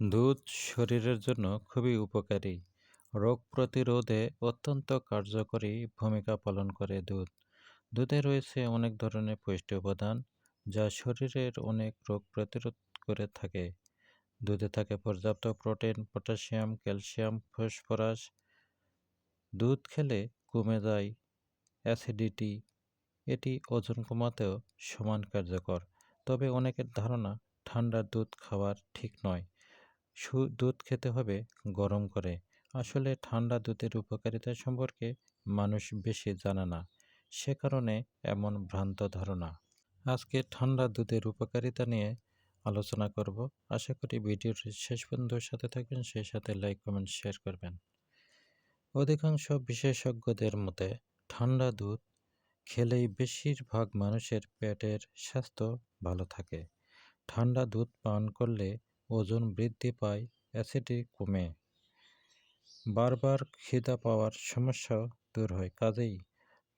দুধ শরীরের জন্য খুবই উপকারী। রোগ প্রতিরোধে অত্যন্ত কার্যকরী ভূমিকা পালন করে দুধ। দুধে রয়েছে অনেক ধরনের পুষ্টি উপাদান যা শরীরের অনেক রোগ প্রতিরোধ করে থাকে। দুধে থাকে পর্যাপ্ত প্রোটিন, পটাশিয়াম, ক্যালসিয়াম, ফসফরাস। দুধ খেলে কমে যায় অ্যাসিডিটি। এটি ওজন কমাতেও সমান কার্যকর। তবে অনেকের ধারণা, ঠান্ডা দুধ খাওয়ার ঠিক নয়। দুধ খেতে হবে গরম করে। আসলে ঠান্ডা দুধের উপকারিতা সম্পর্কে মানুষ বেশি জানে না। সে কারণে এমন ভ্রান্ত ধারণা। আজকে ঠান্ডা দুধের উপকারিতা নিয়ে আলোচনা করব। আশা করি ভিডিওর শেষ বন্ধুর সাথে থাকবেন, সেই সাথে লাইক, কমেন্ট, শেয়ার করবেন। অধিকাংশ বিশেষজ্ঞদের মতে, ঠান্ডা দুধ খেলেই বেশিরভাগ মানুষের পেটের স্বাস্থ্য ভালো থাকে। ঠান্ডা দুধ পান করলে ওজন বৃদ্ধি পায় অ্যাসিডি কমে। বারবার খিদা পাওয়ার সমস্যা দূর হয়, কাজেই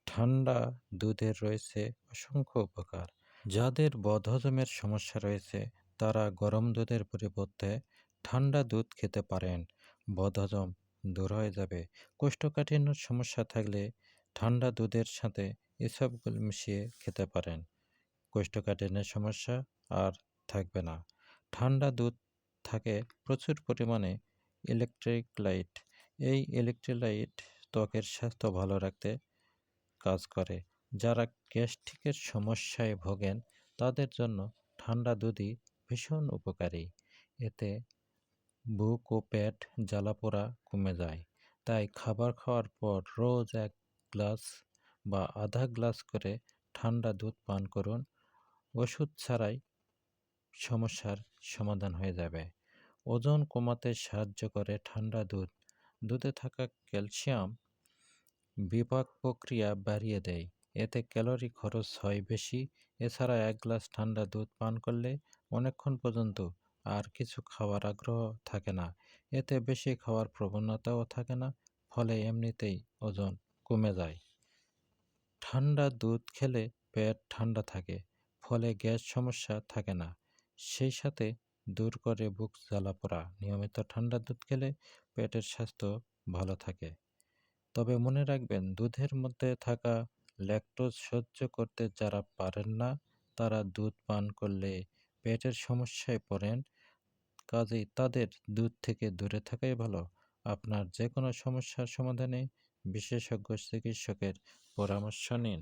ঠান্ডা দুধের রয়েছে অসংখ্য উপকার। যাদের বদহজমের সমস্যা রয়েছে, তারা গরম দুধের পরিবর্তে ঠান্ডা দুধ খেতে পারেন। বদহজম দূর হয়ে যাবে। কোষ্ঠকাঠিন্যর সমস্যা থাকলে ঠান্ডা দুধের সাথে এসবগুলো মিশিয়ে খেতে পারেন। কোষ্ঠকাঠিন্যের সমস্যা আর থাকবে না। ঠান্ডা দুধ থাকে প্রচুর পরিমাণে ইলেকট্রিকলাইট এই ইলেকট্রিলাইট ত্বকের স্বাস্থ্য ভালো রাখতে কাজ করে। যারা গ্যাস্ট্রিকের সমস্যায় ভোগেন, তাদের জন্য ঠান্ডা দুধই ভীষণ উপকারী। এতে বুক ও পেট জ্বালাপোড়া কমে যায়। তাই খাবার খাওয়ার পর রোজ এক গ্লাস বা আধা গ্লাস করে ঠান্ডা দুধ পান করুন। ওষুধ ছাড়াই সমস্যার সমাধান হয়ে যাবে। ওজন কমাতে সাহায্য করে ঠান্ডা দুধ। দুধে থাকা ক্যালসিয়াম বিপাক প্রক্রিয়া বাড়িয়ে দেয়। এতে ক্যালোরি খরচ হয় বেশি। এছাড়া এক গ্লাস ঠান্ডা দুধ পান করলে অনেকক্ষণ পর্যন্ত আর কিছু খাওয়ার আগ্রহ থাকে না। এতে বেশি খাওয়ার প্রবণতাও থাকে না, ফলে এমনিতেই ওজন কমে যায়। ঠান্ডা দুধ খেলে পেট ঠান্ডা থাকে, ফলে গ্যাস সমস্যা থাকে না। সেই সাথে দূর করে বুক জ্বালা পড়া নিয়মিত ঠান্ডা দুধ খেলে পেটের স্বাস্থ্য ভালো থাকে। তবে মনে রাখবেন, দুধের মধ্যে থাকা ল্যাকটোজ সহ্য করতে যারা পারেন না, তারা দুধ পান করলে পেটের সমস্যায় পড়েন। কাজেই তাদের দুধ থেকে দূরে থাকাই ভালো। আপনার যে কোনো সমস্যার সমাধানে বিশেষজ্ঞ চিকিৎসকের পরামর্শ নিন।